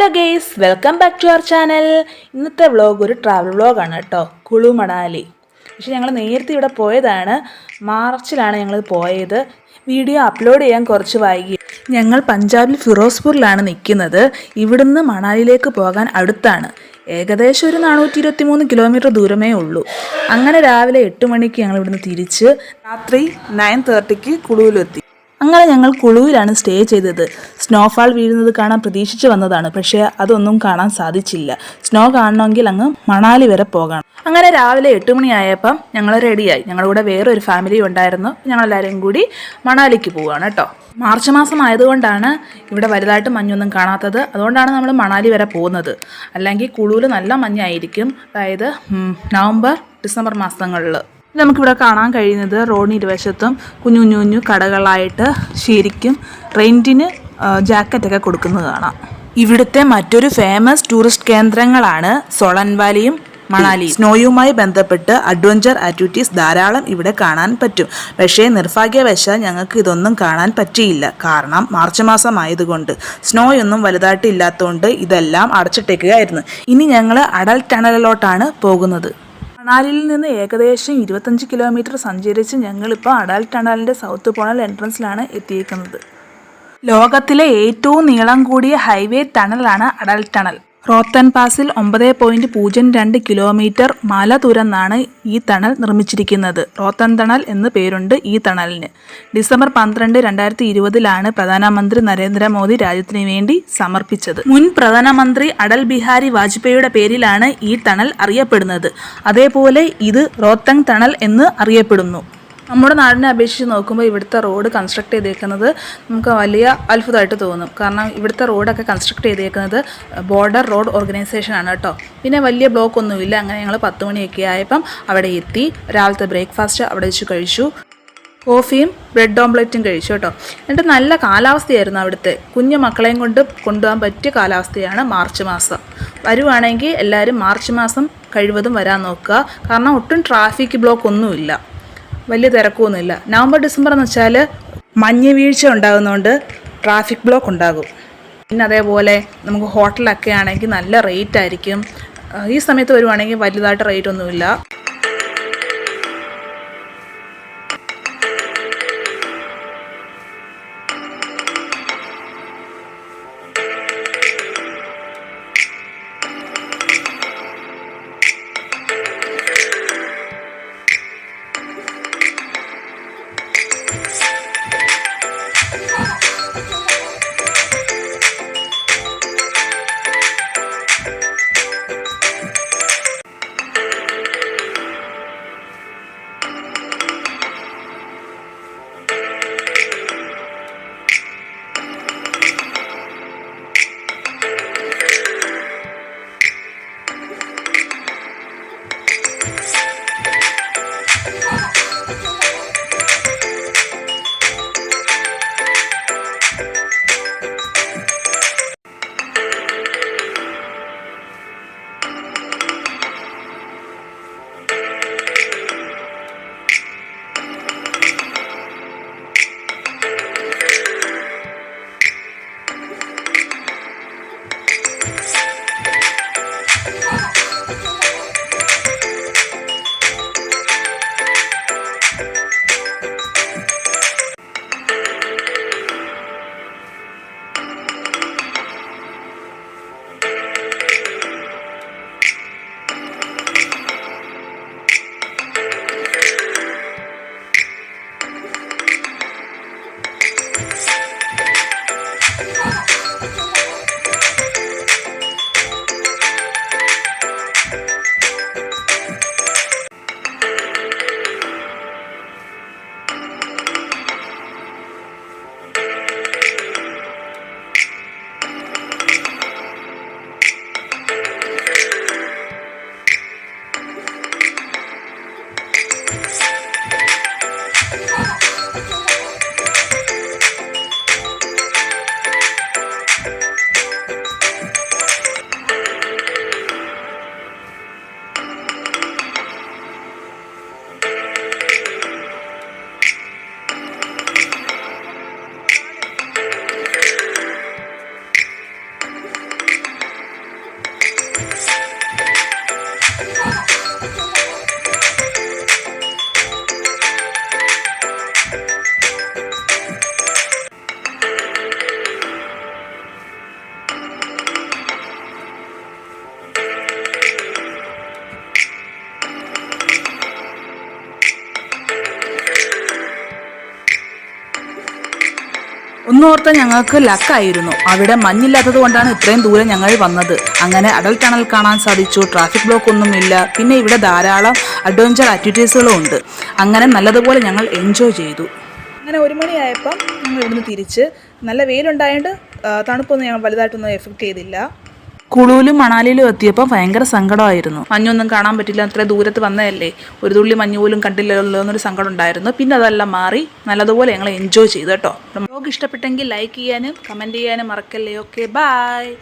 Hello guys welcome back to our channel. ഇന്നത്തെ vlog ഒരു travel വ്ളോഗാണ് കേട്ടോ കുളു മണാലി. പക്ഷേ ഞങ്ങൾ നേരത്തെ ഇവിടെ പോയതാണ് മാർച്ചിലാണ് ഞങ്ങൾ പോയത്. വീഡിയോ അപ്ലോഡ് ചെയ്യാൻ കുറച്ച് വൈകി. ഞങ്ങൾ പഞ്ചാബിൽ ഫിറോസ്പൂരിലാണ് നിൽക്കുന്നത്. ഇവിടുന്ന് മണാലിയിലേക്ക് പോകാൻ അടുത്താണ്. ഏകദേശം ഒരു നാനൂറ്റി ഇരുപത്തി മൂന്ന് കിലോമീറ്റർ ദൂരമേ ഉള്ളൂ. അങ്ങനെ രാവിലെ എട്ട് മണിക്ക് ഞങ്ങൾ ഇവിടുന്ന് തിരിച്ച് രാത്രി നയൻ തേർട്ടിക്ക് കുളുവിലെത്തി. അങ്ങനെ ഞങ്ങൾ കുളുവിലാണ് സ്റ്റേ ചെയ്തത്. സ്നോഫാൾ വീഴുന്നത് കാണാൻ പ്രതീക്ഷിച്ചു വന്നതാണ്. പക്ഷേ അതൊന്നും കാണാൻ സാധിച്ചില്ല. സ്നോ കാണണമെങ്കിൽ അങ്ങ് മണാലി വരെ പോകണം. അങ്ങനെ രാവിലെ എട്ട് മണിയായപ്പം ഞങ്ങൾ റെഡിയായി ഞങ്ങളുടെ കൂടെ വേറൊരു ഫാമിലി ഉണ്ടായിരുന്നു. ഞങ്ങളെല്ലാവരും കൂടി മണാലിക്ക് പോവുകയാണ് കേട്ടോ. മാർച്ച് മാസം ആയതുകൊണ്ടാണ് ഇവിടെ വലുതായിട്ട് മഞ്ഞൊന്നും കാണാത്തത്. അതുകൊണ്ടാണ് നമ്മൾ മണാലി വരെ പോകുന്നത്. അല്ലെങ്കിൽ കുളുവിൽ നല്ല മഞ്ഞായിരിക്കും. അതായത് നവംബർ ഡിസംബർ മാസങ്ങളിൽ നമുക്കിവിടെ കാണാൻ കഴിയുന്നത് റോഡിന് ഇരുവശത്തും കുഞ്ഞു കുഞ്ഞു കുഞ്ഞു കടകളായിട്ട് ശരിക്കും റെന്റിന് ജാക്കറ്റൊക്കെ കൊടുക്കുന്നത് കാണാം. ഇവിടുത്തെ മറ്റൊരു ഫേമസ് ടൂറിസ്റ്റ് കേന്ദ്രങ്ങളാണ് സോളൻവാലിയും മണാലി സ്നോയുമായി ബന്ധപ്പെട്ട് അഡ്വഞ്ചർ ആക്ടിവിറ്റീസ് ധാരാളം ഇവിടെ കാണാൻ പറ്റും. പക്ഷേ നിർഭാഗ്യവശാൽ ഞങ്ങൾക്ക് ഇതൊന്നും കാണാൻ പറ്റിയില്ല. കാരണം മാർച്ച് മാസം ആയതുകൊണ്ട് സ്നോയൊന്നും വലുതായിട്ട് ഇല്ലാത്തതുകൊണ്ട് ഇതെല്ലാം അടച്ചിട്ടേക്കുകയായിരുന്നു. ഇനി ഞങ്ങൾ അടൽ ടണലിലോട്ടാണ് പോകുന്നത്. മണാലിയിൽ നിന്ന് ഏകദേശം ഇരുപത്തഞ്ച് കിലോമീറ്റർ സഞ്ചരിച്ച് ഞങ്ങളിപ്പോൾ അഡാൽ ടണലിന്റെ സൗത്ത് പോണൽ എൻട്രൻസിലാണ് എത്തിയിരിക്കുന്നത് ലോകത്തിലെ ഏറ്റവും നീളം കൂടിയ ഹൈവേ ടണലാണ് അഡൽ ടണൽ. റോത്തൻ പാസിൽ ഒമ്പത് പോയിന്റ് പൂജ്യം രണ്ട് കിലോമീറ്റർ മല തുരന്നാണ് ഈ തണൽ നിർമ്മിച്ചിരിക്കുന്നത്. റോത്തൻ തണൽ എന്ന് പേരുണ്ട് ഈ തണലിന്. ഡിസംബർ പന്ത്രണ്ട് രണ്ടായിരത്തി ഇരുപതിലാണ് പ്രധാനമന്ത്രി നരേന്ദ്രമോദി രാജ്യത്തിന് വേണ്ടി സമർപ്പിച്ചത്. മുൻ പ്രധാനമന്ത്രി അടൽ ബിഹാരി വാജ്പേയിയുടെ പേരിലാണ് ഈ തണൽ അറിയപ്പെടുന്നത്. അതേപോലെ ഇത് റോത്തങ് തണൽ എന്ന് അറിയപ്പെടുന്നു. നമ്മുടെ നാടിനെ അപേക്ഷിച്ച് നോക്കുമ്പോൾ ഇവിടുത്തെ റോഡ് കൺസ്ട്രക്ട് ചെയ്തേക്കുന്നത് നമുക്ക് വലിയ അത്ഭുതമായിട്ട് തോന്നും. കാരണം ഇവിടുത്തെ റോഡൊക്കെ കൺസ്ട്രക്ട് ചെയ്തേക്കുന്നത് ബോർഡർ റോഡ് ഓർഗനൈസേഷൻ ആണ് കേട്ടോ. പിന്നെ വലിയ ബ്ലോക്ക് ഒന്നുമില്ല. അങ്ങനെ ഞങ്ങൾ പത്ത് മണിയൊക്കെ ആയപ്പം അവിടെ എത്തി. രാവിലത്തെ ബ്രേക്ക്ഫാസ്റ്റ് അവിടെ വെച്ച് കഴിച്ചു. കോഫിയും ബ്രെഡ് ഓംലെറ്റും കഴിച്ചു കേട്ടോ. എന്നിട്ട് നല്ല കാലാവസ്ഥയായിരുന്നു അവിടുത്തെ. കുഞ്ഞു മക്കളെയും കൊണ്ട് കൊണ്ടുപോകാൻ പറ്റിയ കാലാവസ്ഥയാണ് മാർച്ച് മാസം. വരുവാണെങ്കിൽ എല്ലാവരും മാർച്ച് മാസം കഴിവതും വരാൻ നോക്കുക. കാരണം ഒട്ടും ട്രാഫിക് ബ്ലോക്ക് ഒന്നുമില്ല. വലിയ തിരക്കൊന്നുമില്ല. നവംബർ ഡിസംബർ എന്ന് വെച്ചാൽ മഞ്ഞ് വീഴ്ച ഉണ്ടാകുന്നതുകൊണ്ട് ട്രാഫിക് ബ്ലോക്ക് ഉണ്ടാകും. പിന്നെ അതേപോലെ നമുക്ക് ഹോട്ടലൊക്കെ ആണെങ്കിൽ നല്ല റേറ്റ് ആയിരിക്കും. ഈ സമയത്ത് വരുവാണെങ്കിൽ വലുതായിട്ട് റേറ്റ് ഒന്നുമില്ല. ഒന്നോർത്ത് ഞങ്ങൾക്ക് ലക്കായിരുന്നു. അവിടെ മഞ്ഞില്ലാത്തത് കൊണ്ടാണ് ഇത്രയും ദൂരം ഞങ്ങൾ വന്നത്. അങ്ങനെ അടൽ ടണൽ കാണാൻ സാധിച്ചു. ട്രാഫിക് ബ്ലോക്ക് ഒന്നുമില്ല. പിന്നെ ഇവിടെ ധാരാളം അഡ്വഞ്ചർ ആക്ടിവിറ്റീസുകളും ഉണ്ട്. അങ്ങനെ നല്ലതുപോലെ ഞങ്ങൾ എൻജോയ് ചെയ്തു. അങ്ങനെ ഒരു മണിയായപ്പം ഞങ്ങൾ ഇവിടുന്ന് തിരിച്ച്. നല്ല വെയിലുണ്ടായതുകൊണ്ട് തണുപ്പൊന്നും ഞങ്ങൾ വലുതായിട്ടൊന്നും എഫക്റ്റ് ചെയ്തില്ല. കുളുവിലും മണാലിയിലും എത്തിയപ്പോൾ ഭയങ്കര സങ്കടമായിരുന്നു. മഞ്ഞൊന്നും കാണാൻ പറ്റില്ല. അത്ര ദൂരത്ത് വന്നതല്ലേ? ഒരു തുള്ളി മഞ്ഞ് പോലും കണ്ടില്ലല്ലോ എന്നൊരു സങ്കടം ഉണ്ടായിരുന്നു പിന്നെ അതെല്ലാം മാറി നല്ലതുപോലെ ഞങ്ങൾ എൻജോയ് ചെയ്തു കേട്ടോ. ബ്ലോഗ് ഇഷ്ടപ്പെട്ടെങ്കിൽ ലൈക്ക് ചെയ്യാനും കമന്റ് ചെയ്യാനും മറക്കല്ലേ. Okay bye